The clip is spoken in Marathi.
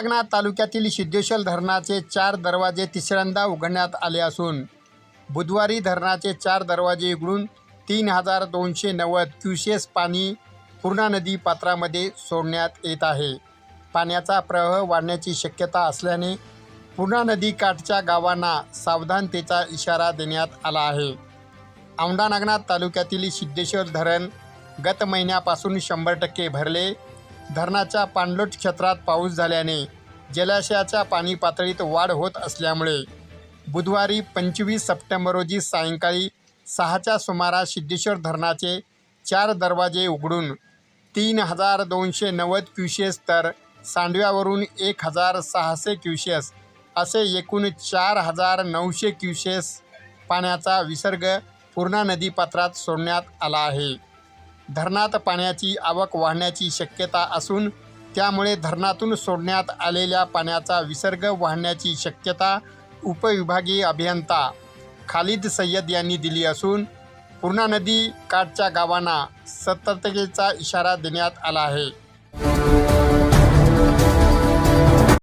नागनाथ तालुक्यातील सिद्धेश्वर धरणाचे चार दरवाजे तिसऱ्यांदा उघडण्यात आले असून बुधवारी धरणाचे चार दरवाजे उघडून तीन हजार दोनशे नव्वद क्युसेस पाणी पूर्णा नदी पात्रामध्ये सोडण्यात येत आहे. पाण्याचा प्रवाह वाढण्याची शक्यता असल्याने पूर्णा नदी काठच्या गावांना सावधानतेचा इशारा देण्यात आला आहे. औंढा नागनाथ तालुक्यातील सिद्धेश्वर धरण गत महिन्यापासून शंभर टक्के भरले. धरणाच्या पाणलोट क्षेत्रात पाऊस झाल्याने जलाशयाच्या पाणी पातळीत वाढ होत असल्यामुळे बुधवारी पंचवीस सप्टेंबर रोजी सायंकाळी सहाच्या सुमारास सिद्धेश्वर धरणाचे चार दरवाजे उघडून तीन हजार दोनशे नव्वद क्युशेस तर सांडव्यावरून एक हजार सहाशे क्युशेस असे एकूण चार हजार नऊशे क्युशेस पाण्याचा विसर्ग पूर्णा नदीपात्रात सोडण्यात आला आहे. धरणात पाण्याची आवक वाहण्याची शक्यता असून त्यामुळे धरणातून सोडण्यात आलेल्या पाण्याचा विसर्ग वाहण्याची शक्यता उपविभागीय अभियंता खालिद सय्यद यांनी दिली असून पूर्णा नदी काठच्या गावांना सतर्कतेचा इशारा देण्यात आला आहे.